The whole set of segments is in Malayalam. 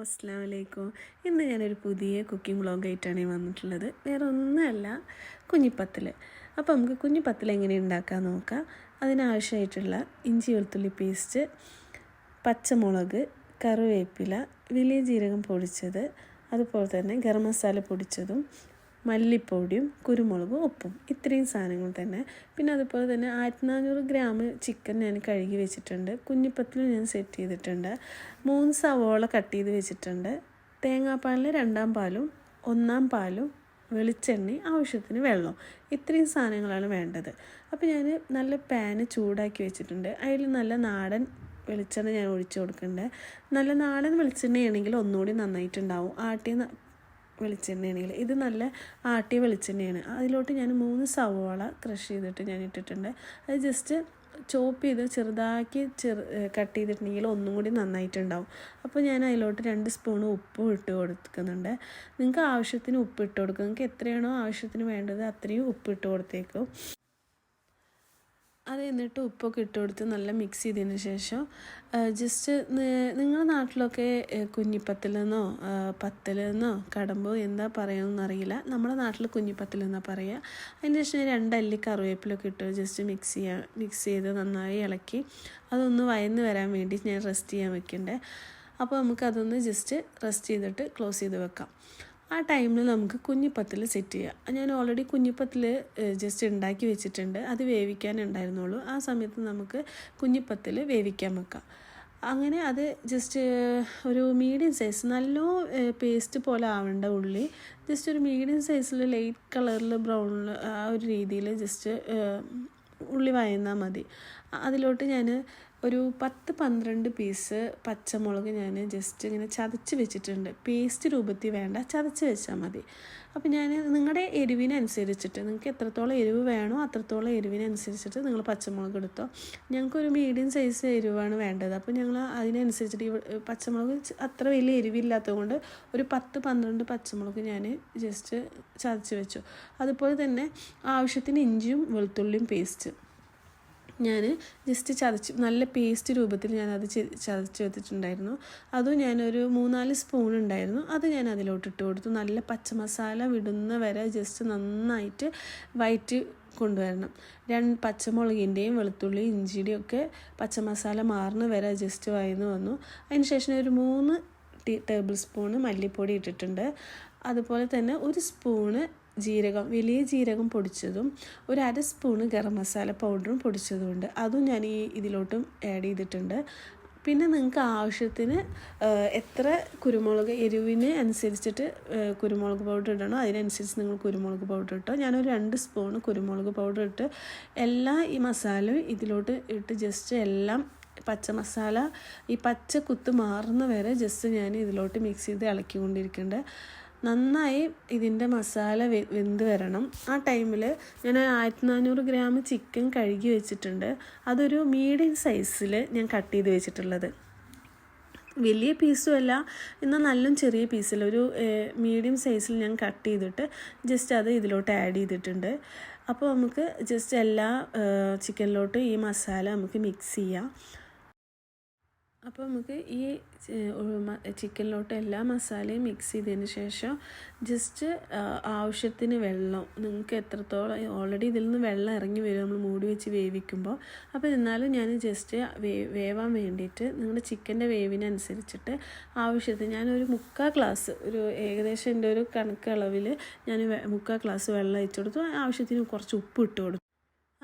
അസ്സാം വലൈക്കും ഇന്ന് ഞാനൊരു പുതിയ കുക്കിംഗ് വ്ളോഗായിട്ടാണ് വന്നിട്ടുള്ളത്. വേറെ ഒന്നുമല്ല കുഞ്ഞിപ്പത്തൽ അപ്പോൾ നമുക്ക് കുഞ്ഞിപ്പത്തൽ എങ്ങനെ ഉണ്ടാക്കാൻ നോക്കാം. അതിനാവശ്യമായിട്ടുള്ള ഇഞ്ചി വെളുത്തുള്ളി പേസ്റ്റ് പച്ചമുളക് കറിവേപ്പില വലിയ ജീരകം പൊടിച്ചത് അതുപോലെ തന്നെ ഗരം മസാല പൊടിച്ചതും മല്ലിപ്പൊടിയും കുരുമുളകും ഉപ്പും ഇത്രയും സാധനങ്ങൾ തന്നെ. പിന്നെ അതുപോലെ തന്നെ ആയിരത്തി നാനൂറ് ഗ്രാം ചിക്കൻ ഞാൻ കഴുകി വെച്ചിട്ടുണ്ട്. കുഞ്ഞിപ്പത്തിൽ ഞാൻ സെറ്റ് ചെയ്തിട്ടുണ്ട്. മൂന്ന് സവോള കട്ട് ചെയ്ത് വെച്ചിട്ടുണ്ട്. തേങ്ങാപ്പാലിൽ രണ്ടാം പാലും ഒന്നാം പാലും വെളിച്ചെണ്ണ ആവശ്യത്തിന് വെള്ളം. ഇത്രയും സാധനങ്ങളാണ് വേണ്ടത്. അപ്പോൾ ഞാൻ നല്ല പാന് ചൂടാക്കി വെച്ചിട്ടുണ്ട്. അതിൽ നല്ല നാടൻ വെളിച്ചെണ്ണ ഞാൻ ഒഴിച്ചു കൊടുക്കുന്നുണ്ട് നല്ല നാടൻ വെളിച്ചെണ്ണയാണെങ്കിൽ ഒന്നുകൂടി നന്നായിട്ടുണ്ടാവും. ആട്ടിയ വെളിച്ചെണ്ണയാണെങ്കിൽ ഇത് നല്ല ആട്ടിയ വെളിച്ചെണ്ണയാണ്. അതിലോട്ട് ഞാൻ മൂന്ന് സവോള ക്രഷ് ചെയ്തിട്ട് ഞാൻ ഇട്ടിട്ടുണ്ട്. അത് ജസ്റ്റ് ചോപ്പ് ചെയ്ത് ചെറുതാക്കി ചെറു കട്ട് ചെയ്തിട്ടുണ്ടെങ്കിൽ ഒന്നും കൂടി നന്നായിട്ടുണ്ടാവും. അപ്പോൾ ഞാൻ അതിലോട്ട് രണ്ട് സ്പൂൺ ഉപ്പും ഇട്ട് കൊടുക്കുന്നുണ്ട്. നിങ്ങൾക്ക് ആവശ്യത്തിന് ഉപ്പ് ഇട്ട് കൊടുക്കും. നിങ്ങൾക്ക് എത്രയാണോ ആവശ്യത്തിന് വേണ്ടത് അത്രയും ഉപ്പ് ഇട്ട് കൊടുത്തേക്കും. അത് എന്നിട്ട് ഉപ്പൊക്കെ ഇട്ട് കൊടുത്ത് നല്ല മിക്സ് ചെയ്തതിന് ശേഷം ജസ്റ്റ് നിങ്ങളുടെ നാട്ടിലൊക്കെ കുഞ്ഞിപ്പത്തിൽ നിന്നോ പത്തിൽ നിന്നോ കടമ്പോ എന്താ പറയുമെന്ന് അറിയില്ല. നമ്മുടെ നാട്ടിൽ കുഞ്ഞിപ്പത്തിൽ എന്നാ പറയുക അതിന് ശേഷം രണ്ടല്ലി കറിവേപ്പിലൊക്കെ ഇട്ട് ജസ്റ്റ് മിക്സ് ചെയ്യാൻ മിക്സ് ചെയ്ത് നന്നായി ഇളക്കി. അതൊന്ന് വയന്ന് വരാൻ വേണ്ടി ഞാൻ റെസ്റ്റ് ചെയ്യാൻ വെക്കണ്ടേ. അപ്പോൾ നമുക്കതൊന്ന് ജസ്റ്റ് റെസ്റ്റ് ചെയ്തിട്ട് ക്ലോസ് ചെയ്ത് വെക്കാം. ആ ടൈമിൽ നമുക്ക് കുഞ്ഞിപ്പത്തിൽ സെറ്റ് ചെയ്യാം. ഞാൻ ഓൾറെഡി കുഞ്ഞിപ്പത്തിൽ ജസ്റ്റ് ഉണ്ടാക്കി വെച്ചിട്ടുണ്ട്. അത് വേവിക്കാനുണ്ടായിരുന്നുള്ളൂ ആ സമയത്ത് നമുക്ക് കുഞ്ഞിപ്പത്തിൽ വേവിക്കാൻ വെക്കാം. അങ്ങനെ അത് ജസ്റ്റ് ഒരു മീഡിയം സൈസ് നല്ല പേസ്റ്റ് പോലെ ആവേണ്ട ഉള്ളി. ജസ്റ്റ് ഒരു മീഡിയം സൈസിൽ ലൈറ്റ് കളറിൽ ബ്രൗണിൽ ആ ഒരു രീതിയിൽ ജസ്റ്റ് ഉള്ളി വയന്നാൽ മതി. അതിലോട്ട് ഞാൻ ഒരു പത്ത് പന്ത്രണ്ട് പീസ് പച്ചമുളക് ഞാൻ ജസ്റ്റ് ഇങ്ങനെ ചതച്ച് വെച്ചിട്ടുണ്ട്. പേസ്റ്റ് രൂപത്തിൽ വേണ്ട ചതച്ച് വെച്ചാൽ മതി. അപ്പോൾ ഞാൻ നിങ്ങളുടെ എരിവിനനുസരിച്ചിട്ട് നിങ്ങൾക്ക് എത്രത്തോളം എരിവ് വേണോ അത്രത്തോളം എരിവിനനുസരിച്ചിട്ട് നിങ്ങൾ പച്ചമുളക് എടുത്തോ. ഞങ്ങൾക്കൊരു മീഡിയം സൈസ് എരിവാണ് വേണ്ടത്. അപ്പോൾ ഞങ്ങൾ അതിനനുസരിച്ചിട്ട് പച്ചമുളക് അത്ര വലിയ എരിവില്ലാത്തതുകൊണ്ട് ഒരു പത്ത് പന്ത്രണ്ട് പച്ചമുളക് ഞാൻ ജസ്റ്റ് ചതച്ച് വെച്ചു. അതുപോലെ തന്നെ ആവശ്യത്തിന് ഇഞ്ചിയും വെളുത്തുള്ളിയും പേസ്റ്റ് ഞാൻ ജസ്റ്റ് ചതച്ച് നല്ല പേസ്റ്റ് രൂപത്തിൽ ഞാനത് ചതച്ച് വെച്ചിട്ടുണ്ടായിരുന്നു അതും ഞാനൊരു മൂന്നാൽ സ്പൂൺ ഉണ്ടായിരുന്നു. അത് ഞാൻ അതിലോട്ട് ഇട്ട് കൊടുത്തു. നല്ല പച്ചമസാല വിടുന്ന വരെ ജസ്റ്റ് നന്നായിട്ട് വയറ്റ് കൊണ്ടുവരണം. രണ്ട് പച്ചമുളകിന്റെയും വെളുത്തുള്ളി ഇഞ്ചിയുടെയും ഒക്കെ പച്ചമസാല മാറുന്ന വരെ ജസ്റ്റ് വയന്ന് വന്നു. അതിന് ശേഷം ഒരു മൂന്ന് ടേബിൾ സ്പൂണ് മല്ലിപ്പൊടി ഇട്ടിട്ടുണ്ട്. അതുപോലെ തന്നെ ഒരു സ്പൂണ് ജീരകം വലിയ ജീരകം പൊടിച്ചതും ഒരു അര സ്പൂണ് ഗരം മസാല പൗഡറും പൊടിച്ചതുമുണ്ട്. അതും ഞാൻ ഈ ഇതിലോട്ടും ആഡ് ചെയ്തിട്ടുണ്ട്. പിന്നെ നിങ്ങൾക്ക് ആവശ്യത്തിന് എത്ര കുരുമുളക് എരിവിന് അനുസരിച്ചിട്ട് കുരുമുളക് പൗഡർ ഇടണോ? അതിനനുസരിച്ച് നിങ്ങൾ കുരുമുളക് പൗഡർ ഇട്ടോ? ഞാനൊരു രണ്ട് സ്പൂൺ കുരുമുളക് പൗഡർ ഇട്ട് എല്ലാ ഈ മസാലയും ഇതിലോട്ട് ഇട്ട് ജസ്റ്റ് എല്ലാം പച്ച മസാല ഈ പച്ച കുത്ത് മാറുന്ന വരെ ജസ്റ്റ് ഞാൻ ഇതിലോട്ട് മിക്സ് ചെയ്ത് ഇളക്കിക്കൊണ്ടിരിക്കുന്നുണ്ട് നന്നായി ഇതിന്റെ മസാല വെന്ത് വരണം. ആ ടൈമിൽ ഞാൻ ആയിരത്തി നാനൂറ് ഗ്രാം ചിക്കൻ കഴുകി വെച്ചിട്ടുണ്ട്. അതൊരു മീഡിയം സൈസിൽ ഞാൻ കട്ട് ചെയ്ത് വെച്ചിട്ടുള്ളത്. വലിയ പീസും അല്ല എന്നാൽ നല്ല ചെറിയ പീസിൽ ഒരു മീഡിയം സൈസിൽ ഞാൻ കട്ട് ചെയ്തിട്ട് ജസ്റ്റ് അത് ഇതിലോട്ട് ആഡ് ചെയ്തിട്ടുണ്ട്. അപ്പോൾ നമുക്ക് ജസ്റ്റ് എല്ലാ ചിക്കനിലോട്ട് ഈ മസാല നമുക്ക് മിക്സ് ചെയ്യാം. അപ്പോൾ നമുക്ക് ഈ ചിക്കനിലോട്ട് എല്ലാ മസാലയും മിക്സ് ചെയ്തതിന് ശേഷം ജസ്റ്റ് ആവശ്യത്തിന് വെള്ളം. നിങ്ങൾക്ക് എത്രത്തോളം ഓൾറെഡി ഇതിൽ നിന്ന് വെള്ളം ഇറങ്ങി വരും നമ്മൾ മൂടി വെച്ച് വേവിക്കുമ്പോൾ. അപ്പോൾ എന്നാലും ഞാൻ ജസ്റ്റ് വേവാൻ വേണ്ടിയിട്ട് നിങ്ങളുടെ ചിക്കന്റെ വേവിനനുസരിച്ചിട്ട് ആവശ്യത്തിന് ഞാനൊരു മുക്കാൽ ഗ്ലാസ് ഒരു ഏകദേശം എന്റെ ഒരു കണക്കളവിൽ ഞാൻ മുക്കാൽ ഗ്ലാസ് വെള്ളം ഒഴിച്ചു കൊടുത്തു. ആവശ്യത്തിന് കുറച്ച് ഉപ്പ് ഇട്ട് കൊടുത്തു.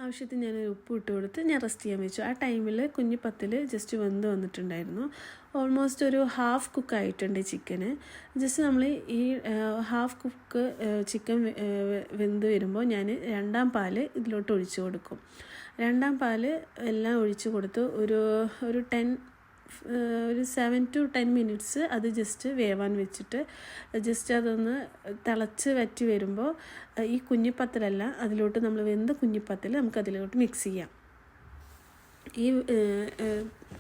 ആവശ്യത്തിന് ഞാൻ ഉപ്പ് ഇട്ട് കൊടുത്ത് ഞാൻ റെസ്റ്റ് ചെയ്യാൻ വെച്ചു. ആ ടൈമിൽ കുഞ്ഞു പത്തിൽ ജസ്റ്റ് വെന്ത് വന്നിട്ടുണ്ടായിരുന്നു. ഓൾമോസ്റ്റ് ഒരു ഹാഫ് കുക്ക് ആയിട്ടുണ്ട് ചിക്കന്. ജസ്റ്റ് നമ്മൾ ഈ ഹാഫ് കുക്ക് ചിക്കൻ വെന്ത് വരുമ്പോൾ ഞാൻ രണ്ടാം പാൽ ഇതിലോട്ട് ഒഴിച്ചു കൊടുക്കും. രണ്ടാം പാൽ എല്ലാം ഒഴിച്ചു കൊടുത്ത് ഒരു ഒരു ടെൻ ഒരു സെവൻ ടു ടെൻ മിനിറ്റ്സ് അത് ജസ്റ്റ് വേവാൻ വെച്ചിട്ട് ജസ്റ്റ് അതൊന്ന് തിളച്ച് വറ്റി വരുമ്പോൾ ഈ കുഞ്ഞിപ്പത്തലല്ല അതിലോട്ട് നമ്മൾ വെന്ത കുഞ്ഞിപ്പത്തൽ നമുക്ക് അതിലോട്ട് മിക്സ് ചെയ്യാം. ഈ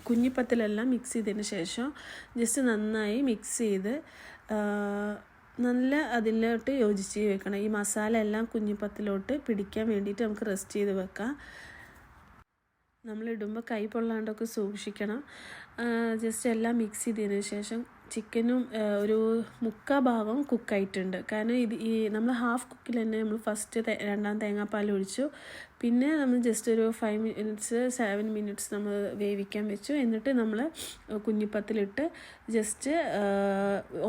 കുഞ്ഞിപ്പത്തലെല്ലാം മിക്സ് ചെയ്തതിന് ശേഷം ജസ്റ്റ് നന്നായി മിക്സ് ചെയ്ത് നല്ല അതിലോട്ട് യോജിച്ച് വെക്കണം. ഈ മസാല എല്ലാം കുഞ്ഞിപ്പത്തിലോട്ട് പിടിക്കാൻ വേണ്ടിയിട്ട് നമുക്ക് റെസ്റ്റ് ചെയ്ത് വെക്കാം. നമ്മൾ ഇടുമ്പോൾ കൈ പൊള്ളാണ്ടൊക്കെ സൂക്ഷിക്കണം. ജസ്റ്റ് എല്ലാം മിക്സ് ചെയ്തതിന് ശേഷം ചിക്കനും ഒരു മുക്കാ ഭാഗം കുക്കായിട്ടുണ്ട്. കാരണം ഇത് ഈ നമ്മൾ ഹാഫ് കുക്കിൽ തന്നെ നമ്മൾ ഫസ്റ്റ് രണ്ടാം തേങ്ങാപ്പാൽ ഒഴിച്ചു. പിന്നെ നമ്മൾ ജസ്റ്റ് ഒരു ഫൈവ് മിനിറ്റ്സ് സെവൻ മിനിറ്റ്സ് നമ്മൾ വേവിക്കാൻ വെച്ചു. എന്നിട്ട് നമ്മൾ കുഞ്ഞിപ്പത്തിലിട്ട് ജസ്റ്റ്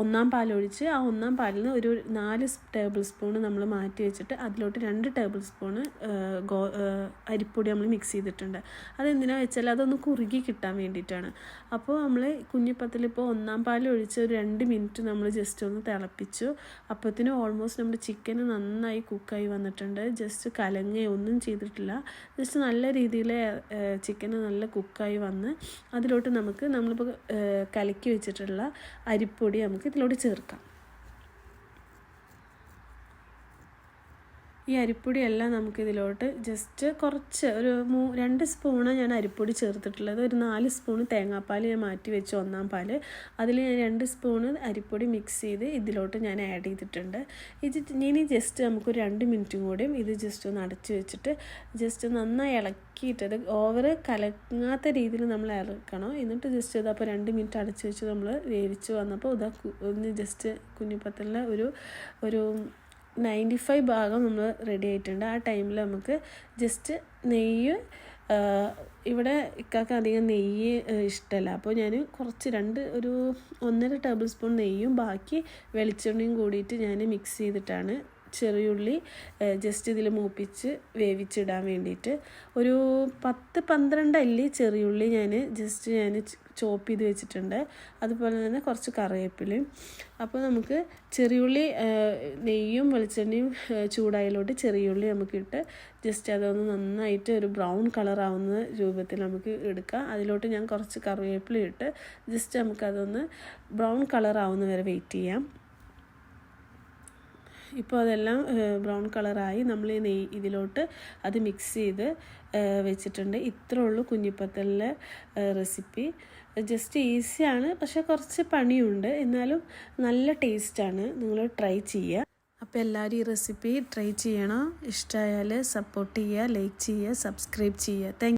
ഒന്നാം പാലൊഴിച്ച് ആ ഒന്നാം പാലിൽ നിന്ന് ഒരു നാല് ടേബിൾ സ്പൂൺ നമ്മൾ മാറ്റി വെച്ചിട്ട് അതിലോട്ട് രണ്ട് ടേബിൾ സ്പൂണ് ഗോ അരിപ്പൊടി നമ്മൾ മിക്സ് ചെയ്തിട്ടുണ്ട്. അതെന്തിനാണെന്ന് വെച്ചാൽ അതൊന്ന് കുറുകി കിട്ടാൻ വേണ്ടിയിട്ടാണ്. അപ്പോൾ നമ്മൾ കുഞ്ഞിപ്പത്തിൽ ഇപ്പോൾ ഒന്നാം പാൽ ഒഴിച്ച് ഒരു രണ്ട് മിനിറ്റ് നമ്മൾ ജസ്റ്റ് ഒന്ന് തിളപ്പിച്ചു. അപ്പത്തിന് ഓൾമോസ്റ്റ് നമ്മുടെ ചിക്കൻ നന്നായി കുക്കായി വന്നിട്ടുണ്ട്. ജസ്റ്റ് കലങ്ങി ഒന്നും ചെയ്തിട്ടില്ല. ജസ്റ്റ് നല്ല രീതിയിൽ ചിക്കൻ നല്ല കുക്കായി വന്ന് അതിലോട്ട് നമുക്ക് നമ്മളിപ്പോൾ കലക്കി വെച്ചിട്ടുള്ള അരിപ്പൊടി നമുക്ക് ഇതിലോട്ട് ചേർക്കാം. ഈ അരിപ്പൊടിയെല്ലാം നമുക്കിതിലോട്ട് ജസ്റ്റ് കുറച്ച് ഒരു മൂ രണ്ട് സ്പൂണ് ഞാൻ അരിപ്പൊടി ചേർത്തിട്ടുള്ളത്. ഒരു നാല് സ്പൂണ് തേങ്ങാപ്പാൽ ഞാൻ മാറ്റി വെച്ച് ഒന്നാം പാൽ അതിൽ ഞാൻ രണ്ട് സ്പൂണ് അരിപ്പൊടി മിക്സ് ചെയ്ത് ഇതിലോട്ട് ഞാൻ ആഡ് ചെയ്തിട്ടുണ്ട്. ഇത് ഇനി ജസ്റ്റ് നമുക്കൊരു രണ്ട് മിനിറ്റും കൂടിയും ഇത് ജസ്റ്റ് ഒന്ന് അടച്ച് വെച്ചിട്ട് ജസ്റ്റ് നന്നായി ഇളക്കിയിട്ട് അത് ഓവർ കലങ്ങാത്ത രീതിയിൽ നമ്മൾ ഇളക്കണം എന്നിട്ട് ജസ്റ്റ് ഇതപ്പോൾ രണ്ട് മിനിറ്റ് അടച്ച് വെച്ച് നമ്മൾ വേവിച്ച് വന്നപ്പോൾ ഇതാ ഒന്ന് ജസ്റ്റ് കുഞ്ഞിപ്പത്തലിന്റെ ഒരു ഒരു നയന്റി ഫൈവ് ഭാഗം നമ്മൾ റെഡി ആയിട്ടുണ്ട്. ആ ടൈമിൽ നമുക്ക് ജസ്റ്റ് നെയ്യ് ഇവിടെ ഇക്കാക്ക് അധികം നെയ്യ് ഇഷ്ടമല്ല അപ്പോൾ ഞാൻ കുറച്ച് രണ്ട് ഒരു ഒന്നര ടേബിൾ സ്പൂൺ നെയ്യും ബാക്കി വെളിച്ചെണ്ണയും കൂടിയിട്ട് ഞാൻ മിക്സ് ചെയ്തിട്ടാണ് ചെറിയുള്ളി ജസ്റ്റ് ഇതിൽ മൂപ്പിച്ച് വേവിച്ചിടാൻ വേണ്ടിയിട്ട് ഒരു പത്ത് പന്ത്രണ്ട് അല്ലി ചെറിയുള്ളി ഞാൻ ജസ്റ്റ് ഞാൻ ചോപ്പ് ചെയ്ത് വെച്ചിട്ടുണ്ട്. അതുപോലെ തന്നെ കുറച്ച് കറിവേപ്പിലയും. അപ്പോൾ നമുക്ക് ചെറിയുള്ളി നെയ്യും വെളിച്ചെണ്ണയും ചൂടായതിലോട്ട് ചെറിയുള്ളി നമുക്ക് ഇട്ട് ജസ്റ്റ് അതൊന്ന് നന്നായിട്ട് ഒരു ബ്രൗൺ കളർ ആവുന്ന രൂപത്തിൽ നമുക്ക് എടുക്കാം. അതിലോട്ട് ഞാൻ കുറച്ച് കറിവേപ്പില ഇട്ട് ജസ്റ്റ് നമുക്കതൊന്ന് ബ്രൗൺ കളർ ആവുന്ന വരെ വെയിറ്റ് ചെയ്യാം. ഇപ്പോൾ അതെല്ലാം ബ്രൗൺ കളറായി നമ്മൾ നെയ് ഇതിലോട്ട് അത് മിക്സ് ചെയ്ത് വെച്ചിട്ടുണ്ട്. ഇത്രേ ഉള്ളൂ കുഞ്ഞിപ്പത്തലിന്റെ റെസിപ്പി ജസ്റ്റ് ഈസിയാണ് പക്ഷേ കുറച്ച് പണിയുണ്ട്. എന്നാലും നല്ല ടേസ്റ്റാണ് നിങ്ങൾ ട്രൈ ചെയ്യുക അപ്പോൾ എല്ലാവരും ഈ റെസിപ്പി ട്രൈ ചെയ്യണം. ഇഷ്ടമായാൽ സപ്പോർട്ട് ചെയ്യുക ലൈക്ക് ചെയ്യുക സബ്സ്ക്രൈബ് ചെയ്യുക താങ്ക്